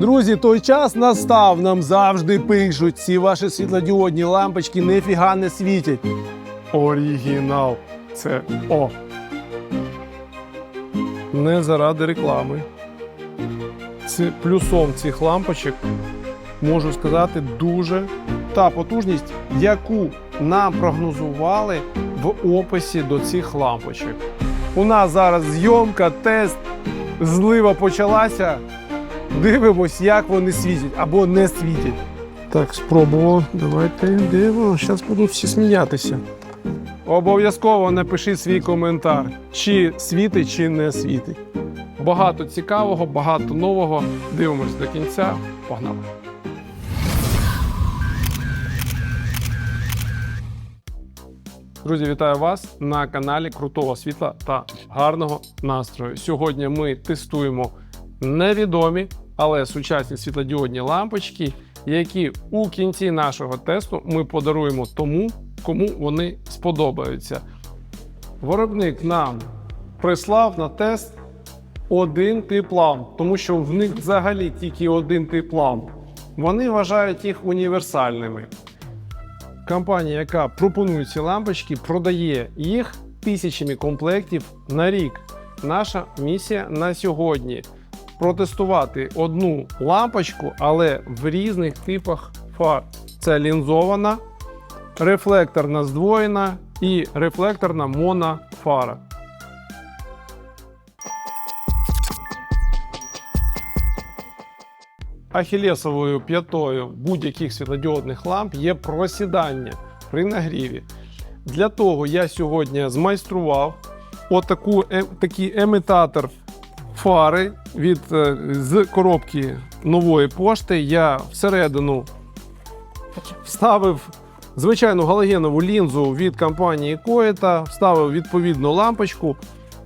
Друзі, той час настав. Нам завжди пишуть. Ці ваші світлодіодні лампочки нефіга не світять. Оригінал. Це О. Не заради реклами. Це плюсом цих лампочок можу сказати дуже та потужність, яку нам прогнозували в описі до цих лампочок. У нас зараз зйомка, тест, злива почалася. Дивимось, як вони світять або не світять. Так, спробував. Давайте дивимо. Зараз будуть всі сміятися. Обов'язково напиши свій коментар, чи світить, чи не світить. Багато цікавого, багато нового. Дивимось до кінця. Погнали! Друзі, вітаю вас на каналі Крутого світла та гарного настрою. Сьогодні ми тестуємо невідомі, але сучасні світлодіодні лампочки, які у кінці нашого тесту ми подаруємо тому, кому вони сподобаються. Виробник нам прислав на тест один тип ламп, тому що в них взагалі тільки один тип ламп. Вони вважають їх універсальними. Компанія, яка пропонує ці лампочки, продає їх тисячами комплектів на рік. Наша місія на сьогодні протестувати одну лампочку, але в різних типах фар. Це лінзована, рефлекторна здвоєна і рефлекторна монофара. Ахілесовою п'ятою будь-яких світлодіодних ламп є просідання при нагріві. Для того я сьогодні змайстрував отаку, е, такий емітатор фари від, е, з коробки нової пошти. Я всередину вставив звичайну галогенову лінзу від компанії Коета, вставив відповідну лампочку.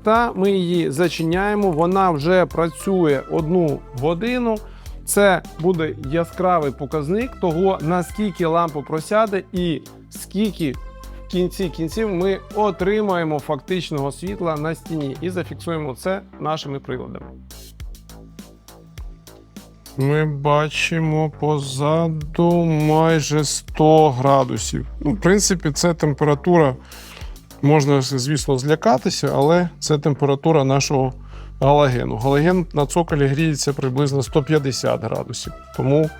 Та ми її зачиняємо. Вона вже працює одну годину. Це буде яскравий показник того, наскільки лампа просяде, і скільки в кінці кінців ми отримаємо фактичного світла на стіні і зафіксуємо це нашими приладами. Ми бачимо позаду майже 100 градусів. Ну, в принципі, це температура. Можна, звісно, злякатися, але це температура нашого галогену. Галоген на цоколі гріється приблизно 150 градусів. Тому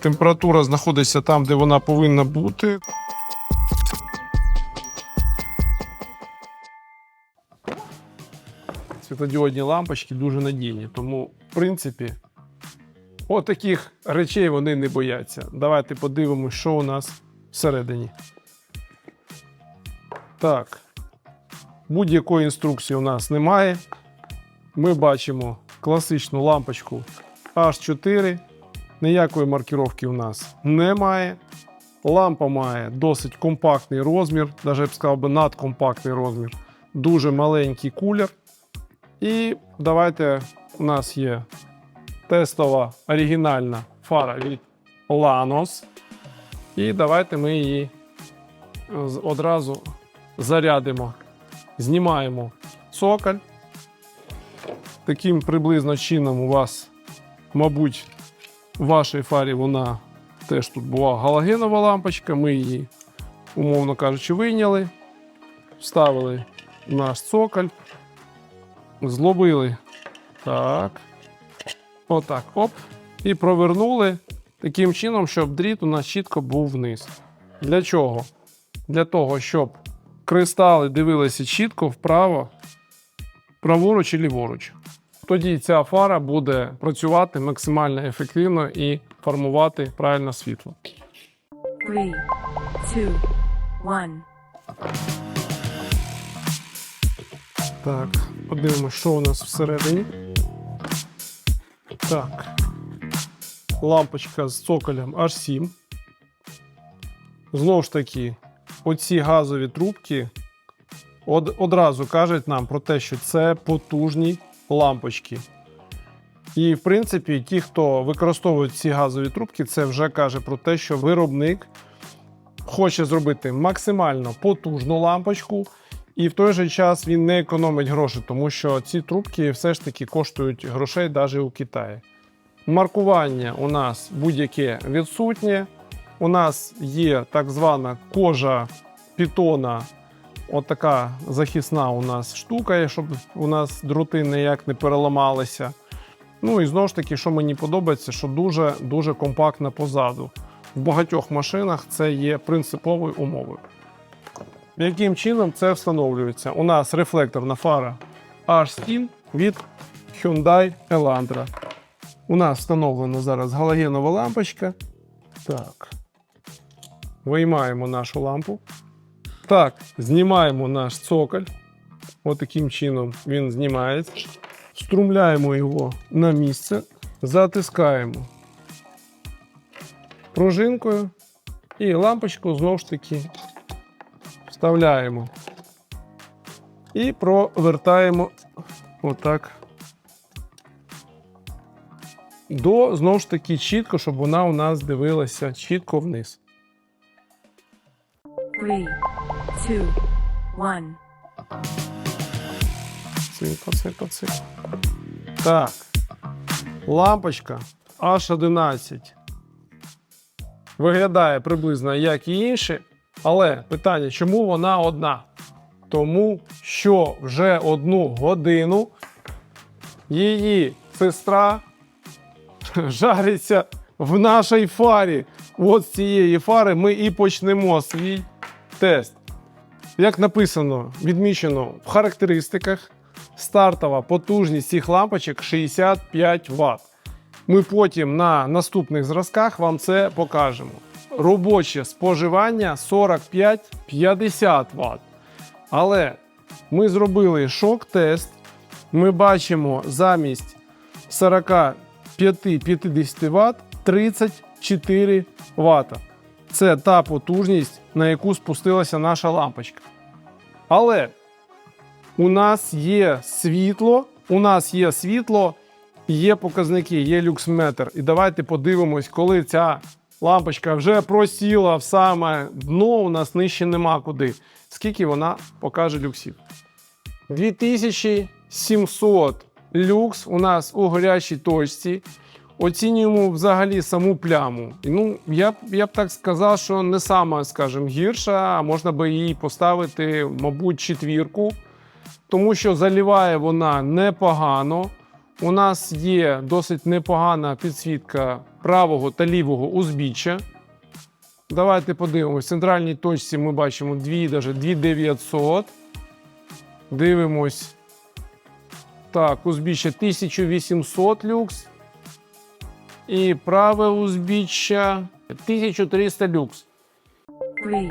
температура знаходиться там, де вона повинна бути. Світлодіодні лампочки дуже надійні, тому, в принципі, отаких речей вони не бояться. Давайте подивимося, що у нас всередині. Так, будь-якої інструкції у нас немає. Ми бачимо класичну лампочку H4. Ніякої маркіровки у нас немає. Лампа має досить компактний розмір, навіть я б сказав би надкомпактний розмір, дуже маленький кулер. І давайте у нас є тестова оригінальна фара від Lanos. І давайте ми її одразу зарядимо. Знімаємо цоколь. Таким приблизно чином у вас, мабуть, в вашій фарі вона теж тут була галогенова лампочка. Ми її, умовно кажучи, вийняли, вставили в наш цоколь, зловили так. Отак, оп. І провернули таким чином, щоб дріт у нас чітко був вниз. Для чого? Для того, щоб кристали дивилися чітко вправо, праворуч і ліворуч. Тоді ця фара буде працювати максимально ефективно і формувати правильне світло. Three, two, one. Так, подивимося, що у нас всередині. Так. Лампочка з цоколем H7. Знову ж таки, оці газові трубки од- одразу кажуть нам про те, що це потужні лампочки. І, в принципі, ті, хто використовують ці газові трубки, це вже каже про те, що виробник хоче зробити максимально потужну лампочку, і в той же час він не економить гроші, тому що ці трубки все ж таки коштують грошей навіть у Китаї. Маркування у нас будь-яке відсутнє. У нас є так звана кожа пітона. Отака захисна у нас штука, щоб у нас дроти ніяк не переламалися. Ну і знову ж таки, що мені подобається, що дуже дуже компактна позаду. В багатьох машинах це є принциповою умовою. Яким чином це встановлюється? У нас рефлекторна фара H-Stin від Hyundai Elantra. У нас встановлена зараз галогенова лампочка. Так. Виймаємо нашу лампу. Так, знімаємо наш цоколь. От чином він знімається. Струмляємо його на місце, затискаємо пружинкою і лампочку знову ж таки вставляємо. І провертаємо отак. До знову ж таки чітко, щоб вона у нас дивилася чітко вниз. Three, two, one. Ципа, ципа, ципа. Так. Лампочка H11 виглядає приблизно як і інші, але питання, чому вона одна? Тому що вже одну годину її сестра жариться в нашій фарі. От з цієї фари ми і почнемо свій тест. Як написано, відмічено в характеристиках, стартова потужність цих лампочок 65 Вт. Ми потім на наступних зразках вам це покажемо. Робоче споживання 45-50 Вт. Але ми зробили шок-тест. Ми бачимо замість 45-50 Вт 34 Вт. Це та потужність, на яку спустилася наша лампочка. Але у нас є світло, у нас є світло, є показники, є люксметр. І давайте подивимось, коли ця лампочка вже просіла в саме дно, у нас нижче нема куди. Скільки вона покаже люксів? 2700 люкс у нас у гарячій точці. Оцінюємо взагалі саму пляму. Ну, я б я б так сказав, що не сама, скажімо, гірша, а можна би їй поставити, мабуть, четвірку, тому що заліває вона непогано. У нас є досить непогана підсвітка правого та лівого узбіччя. Давайте подивимось. В центральній точці ми бачимо 2, даже 2900. Дивимось. Так, узбіччя 1800 люкс. І праве узбіччя 1300 люкс. Three,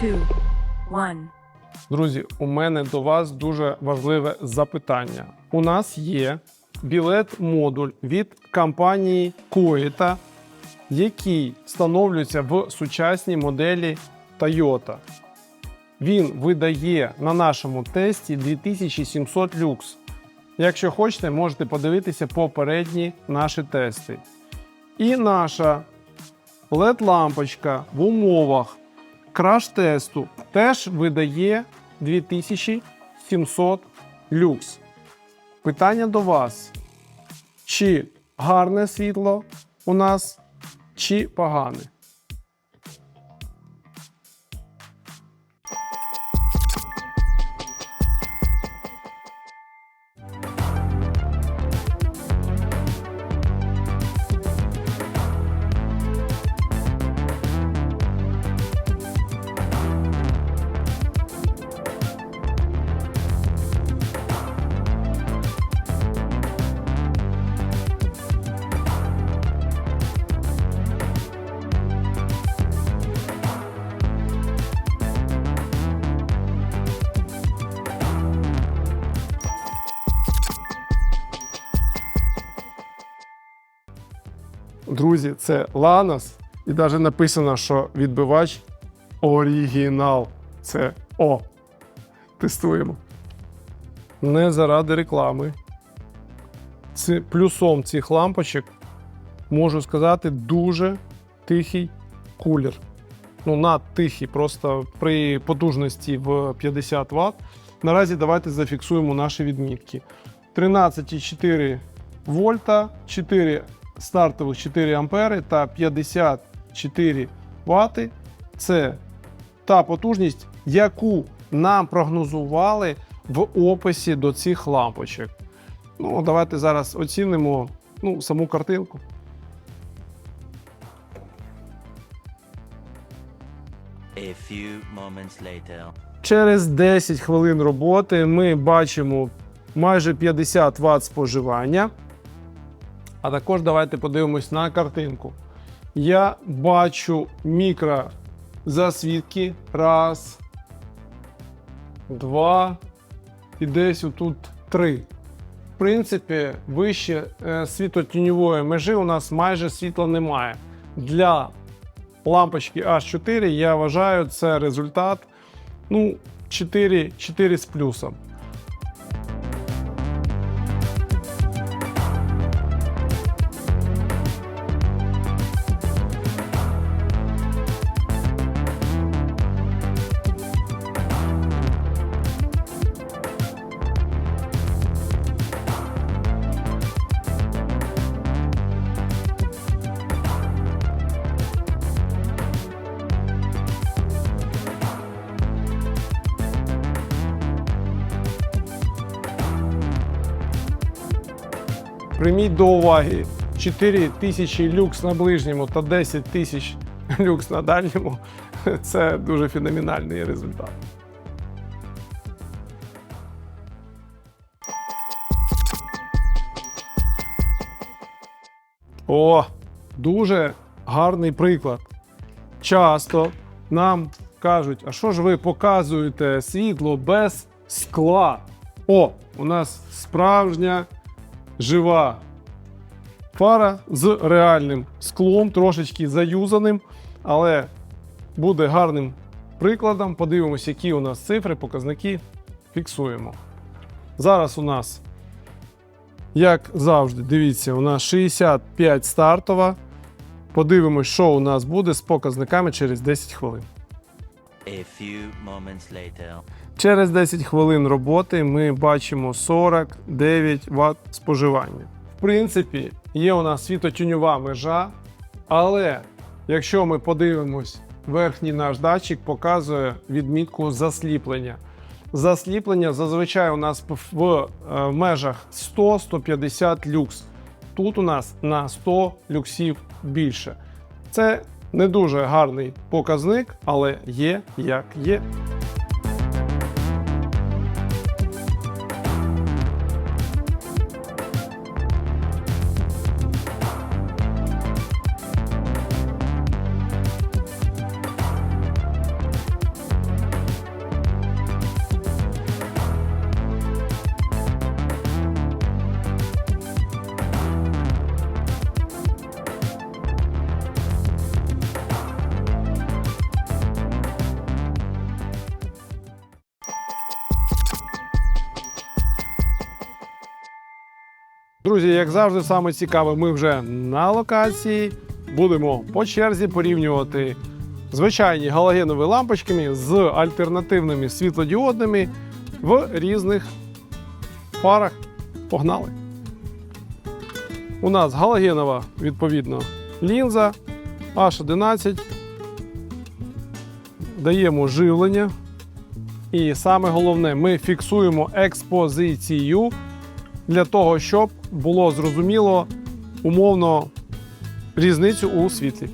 two, one. Друзі, у мене до вас дуже важливе запитання. У нас є білет-модуль від компанії Koita, який встановлюється в сучасній моделі Toyota. Він видає на нашому тесті 2700 люкс. Якщо хочете, можете подивитися попередні наші тести. І наша LED-лампочка в умовах краш-тесту теж видає 2700 люкс. Питання до вас: чи гарне світло у нас, чи погане? Друзі, це Ланос. І навіть написано, що відбивач оригінал. Це О. Тестуємо. Не заради реклами. Це плюсом цих лампочок можу сказати дуже тихий кулер. Ну, надтихий, просто при потужності в 50 Вт. Наразі давайте зафіксуємо наші відмітки. 13,4 вольта, 4 стартових 4 ампери та 54 вати. Це та потужність, яку нам прогнозували в описі до цих лампочок. Ну, давайте зараз оцінимо ну, саму картинку. A few moments later. Через 10 хвилин роботи ми бачимо майже 50 Вт споживання. А також давайте подивимось на картинку. Я бачу мікрозасвідки. Раз, два і десь отут три. В принципі, вище е, світлотіньової межі у нас майже світла немає. Для лампочки H4 я вважаю, це результат ну, 4, 4 з плюсом. Прийміть до уваги 4 тисячі люкс на ближньому та 10 тисяч люкс на дальньому. Це дуже феноменальний результат. О, дуже гарний приклад. Часто нам кажуть, а що ж ви показуєте світло без скла? О, у нас справжня жива фара з реальним склом, трошечки заюзаним, але буде гарним прикладом. Подивимося, які у нас цифри, показники фіксуємо. Зараз у нас, як завжди, дивіться, у нас 65 стартова. Подивимось, що у нас буде з показниками через 10 хвилин. A few moments later. Через 10 хвилин роботи ми бачимо 49 Вт споживання. Принципі, є у нас світотюньова межа, але якщо ми подивимось, верхній наш датчик показує відмітку засліплення. Засліплення зазвичай у нас в е, межах 100-150 люкс. Тут у нас на 100 люксів більше. Це не дуже гарний показник, але є як є. Друзі, як завжди, саме цікаве, ми вже на локації. Будемо по черзі порівнювати звичайні галогенові лампочками з альтернативними світлодіодними в різних фарах. Погнали! У нас галогенова, відповідно, лінза H11. Даємо живлення. І саме головне, ми фіксуємо експозицію для того, щоб було зрозуміло умовно різницю у світлі.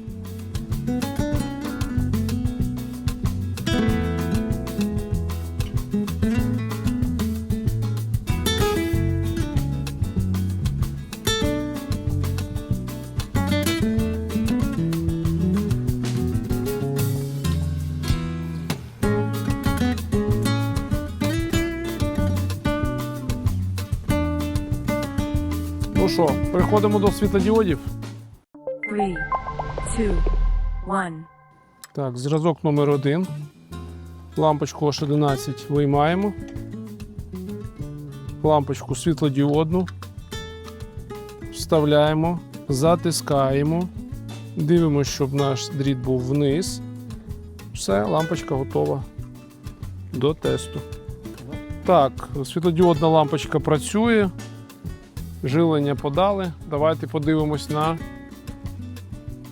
Що, переходимо до світлодіодів. Three, two, one. Так, зразок номер один. Лампочку H11 виймаємо. Лампочку світлодіодну. Вставляємо, затискаємо. Дивимося, щоб наш дріт був вниз. Все, лампочка готова до тесту. Так, світлодіодна лампочка працює. Жилення подали. Давайте подивимось на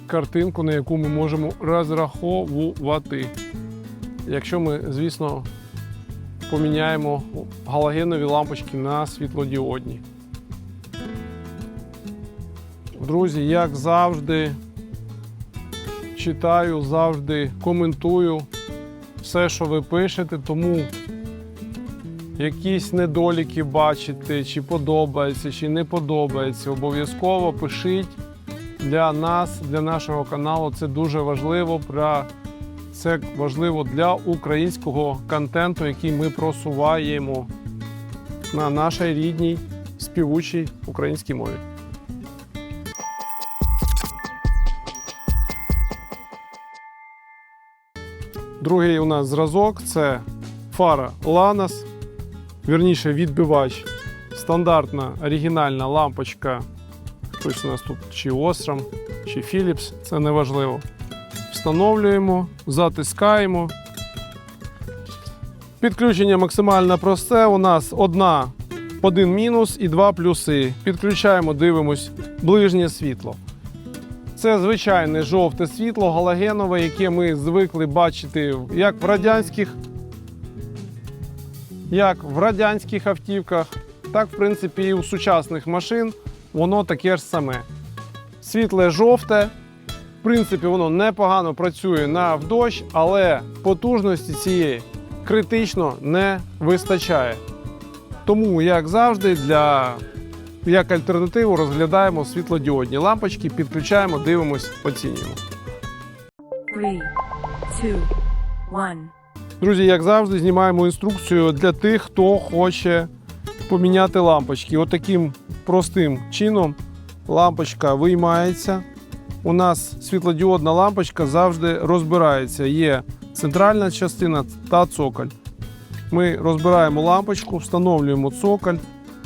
картинку, на яку ми можемо розраховувати. Якщо ми, звісно, поміняємо галогенові лампочки на світлодіодні. Друзі, як завжди, читаю, завжди коментую все, що ви пишете, тому якісь недоліки бачите, чи подобається, чи не подобається, обов'язково пишіть для нас, для нашого каналу. Це дуже важливо. Це важливо для українського контенту, який ми просуваємо на нашій рідній співучій українській мові. Другий у нас зразок це фара Lanas, вірніше відбивач. Стандартна оригінальна лампочка. Хтось у нас тут чи Osram, чи Philips, це не важливо. Встановлюємо, затискаємо. Підключення максимально просте. У нас одна, один мінус і два плюси. Підключаємо, дивимось ближнє світло. Це звичайне жовте світло галогенове, яке ми звикли бачити як в радянських, як в радянських автівках, так в принципі і у сучасних машин воно таке ж саме. Світле жовте. В принципі, воно непогано працює на вдощ, але потужності цієї критично не вистачає. Тому, як завжди, для як альтернативу розглядаємо світлодіодні лампочки, підключаємо, дивимось, оцінюємо. Three, two, one. Друзі, як завжди, знімаємо інструкцію для тих, хто хоче поміняти лампочки. Отаким простим чином лампочка виймається. У нас світлодіодна лампочка завжди розбирається. Є центральна частина та цоколь. Ми розбираємо лампочку, встановлюємо цоколь,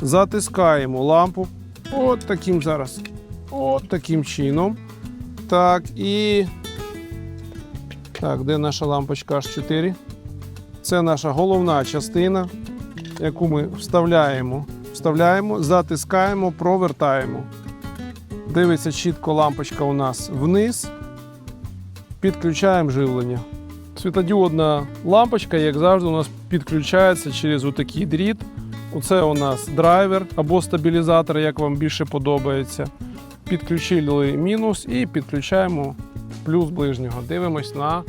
затискаємо лампу. От таким зараз. От таким чином. Так, і. Так, де наша лампочка H4? Це наша головна частина, яку ми вставляємо. Вставляємо, затискаємо, провертаємо. Дивиться чітко лампочка у нас вниз. Підключаємо живлення. Світлодіодна лампочка, як завжди, у нас підключається через отакий дріт. Оце у нас драйвер або стабілізатор, як вам більше подобається. Підключили мінус і підключаємо плюс ближнього. Дивимось на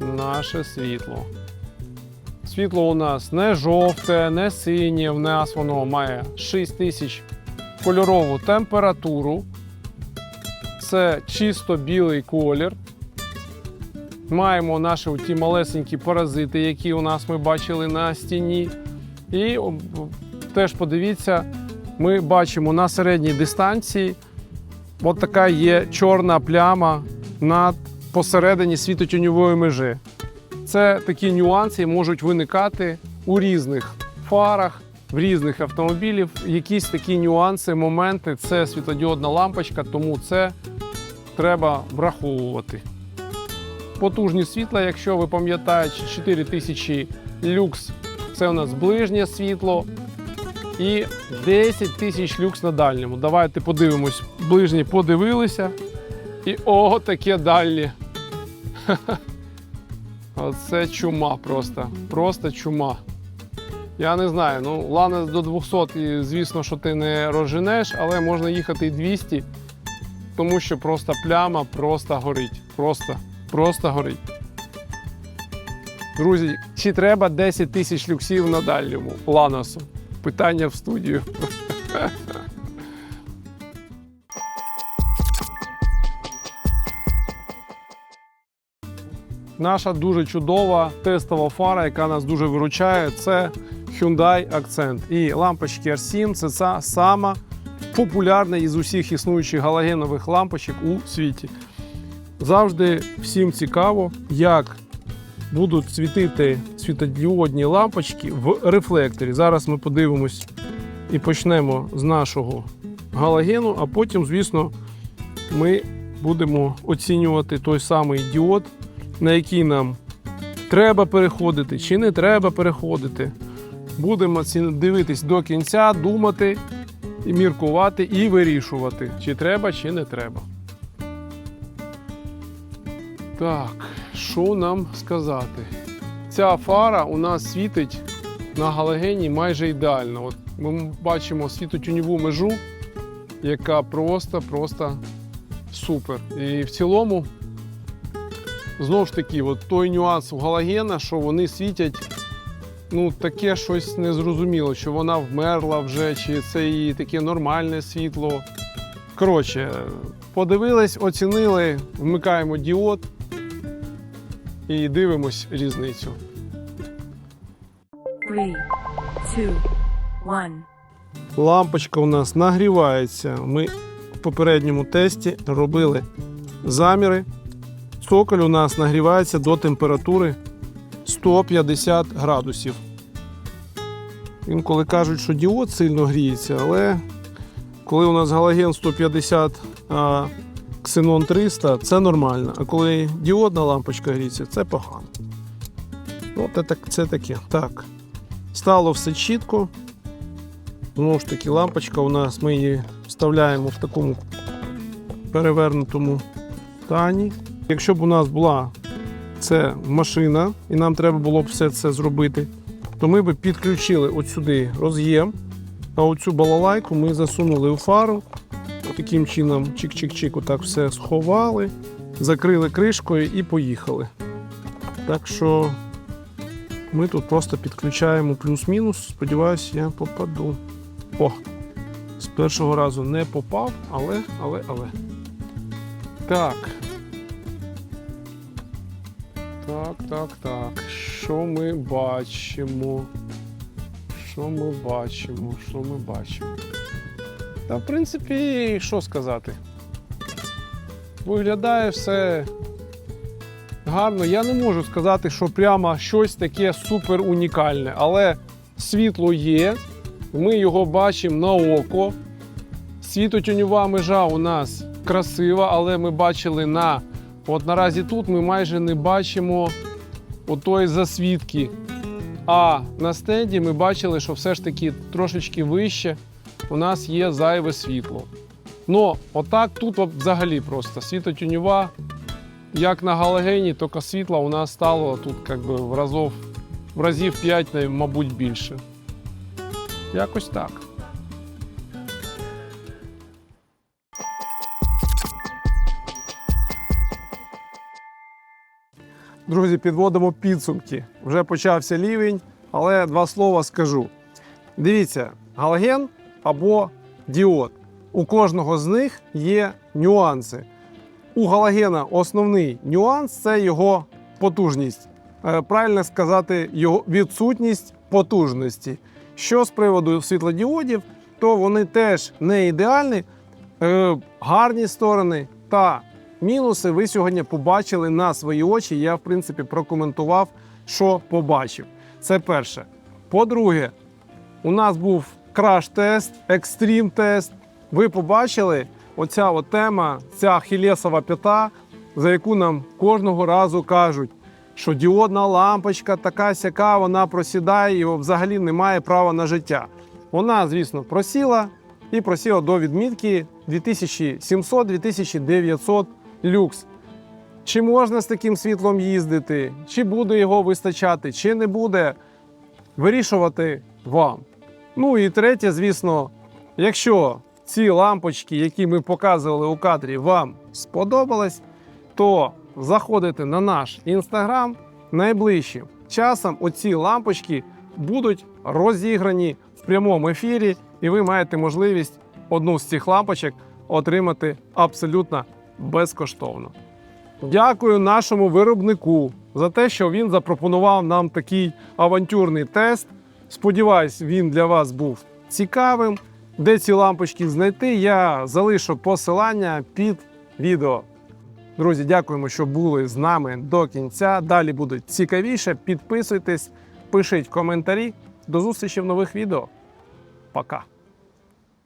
наше світло. Світло у нас не жовте, не синє. В нас воно має 6000 кольорову температуру. Це чисто білий колір. Маємо наші ті малесенькі паразити, які у нас ми бачили на стіні. І теж подивіться, ми бачимо на середній дистанції. От така є чорна пляма над посередині світотіньової межі. Це такі нюанси можуть виникати у різних фарах, в різних автомобілів. Якісь такі нюанси, моменти це світлодіодна лампочка, тому це треба враховувати. Потужність світла, якщо ви пам'ятаєте, 4000 люкс це у нас ближнє світло. І 10 тисяч люкс на дальньому. Давайте подивимось. Ближні подивилися. І о, таке дальнє. Оце чума просто. Просто чума. Я не знаю. Ну, ланець до 200, і, звісно, що ти не розженеш, але можна їхати і 200, тому що просто пляма просто горить. Просто, просто горить. Друзі, чи треба 10 тисяч люксів на дальньому ланосу? Питання в студію. Наша дуже чудова тестова фара, яка нас дуже виручає, це Hyundai Accent. І лампочки R7 це ця сама популярна із усіх існуючих галогенових лампочок у світі. Завжди всім цікаво, як будуть світити світодіодні лампочки в рефлекторі. Зараз ми подивимось і почнемо з нашого галогену, а потім, звісно, ми будемо оцінювати той самий діод, на який нам треба переходити чи не треба переходити. Будемо дивитись до кінця, думати і міркувати і вирішувати, чи треба, чи не треба. Так, що нам сказати? Ця фара у нас світить на галогені майже ідеально. От ми бачимо світотюньову межу, яка просто-просто супер. І в цілому, знову ж таки, от той нюанс у галогена, що вони світять ну, таке щось незрозуміло, що вона вмерла вже, чи це її таке нормальне світло. Коротше, подивились, оцінили, вмикаємо діод і дивимось різницю. Three, two, one. Лампочка у нас нагрівається. Ми в попередньому тесті робили заміри. Цоколь у нас нагрівається до температури 150 градусів. Інколи кажуть, що діод сильно гріється, але коли у нас галоген 150, а ксенон 300, це нормально. А коли діодна лампочка гріється, це погано. От це, таке. Так. Стало все чітко. Знову ж таки, лампочка у нас, ми її вставляємо в такому перевернутому стані. Якщо б у нас була це машина, і нам треба було б все це зробити, то ми б підключили от сюди роз'єм, а оцю балалайку ми засунули у фару. Таким чином, чик-чик-чик, отак все сховали, закрили кришкою і поїхали. Так що ми тут просто підключаємо плюс-мінус. Сподіваюсь, я попаду. О! З першого разу не попав, але, але, але. Так. Так, так, так. Що ми бачимо? Що ми бачимо? Що ми бачимо? Та, в принципі, що сказати? Виглядає все гарно. Я не можу сказати, що прямо щось таке супер унікальне, але світло є, ми його бачимо на око. Світотюньова межа у нас красива, але ми бачили на. От наразі тут ми майже не бачимо отої засвідки. А на стенді ми бачили, що все ж таки трошечки вище у нас є зайве світло. Ну, отак тут взагалі просто світотюньова як на галогені, тільки світла у нас стало тут как би, в, разів, в разів 5, мабуть, більше. Якось так. Друзі, підводимо підсумки. Вже почався лівень, але два слова скажу. Дивіться, галоген або діод. У кожного з них є нюанси. У галогена основний нюанс це його потужність. Е, Правильно сказати, його відсутність потужності. Що з приводу світлодіодів, то вони теж не ідеальні, Е, гарні сторони та мінуси ви сьогодні побачили на свої очі. Я, в принципі, прокоментував, що побачив. Це перше. По-друге, у нас був краш-тест, екстрім-тест. Ви побачили оця от тема, ця хілесова п'ята, за яку нам кожного разу кажуть, що діодна лампочка така сяка, вона просідає і взагалі не має права на життя. Вона, звісно, просіла і просіла до відмітки 2700-2900 люкс. Чи можна з таким світлом їздити, чи буде його вистачати, чи не буде, вирішувати вам. Ну і третє, звісно, якщо ці лампочки, які ми показували у кадрі, вам сподобались, то заходите на наш інстаграм. Найближчим часом оці лампочки будуть розіграні в прямому ефірі, і ви маєте можливість одну з цих лампочок отримати абсолютно безкоштовно. Дякую нашому виробнику за те, що він запропонував нам такий авантюрний тест. Сподіваюсь, він для вас був цікавим. Де ці лампочки знайти, я залишу посилання під відео. Друзі, дякуємо, що були з нами до кінця. Далі буде цікавіше. Підписуйтесь, пишіть коментарі. До зустрічі в нових відео. Пока.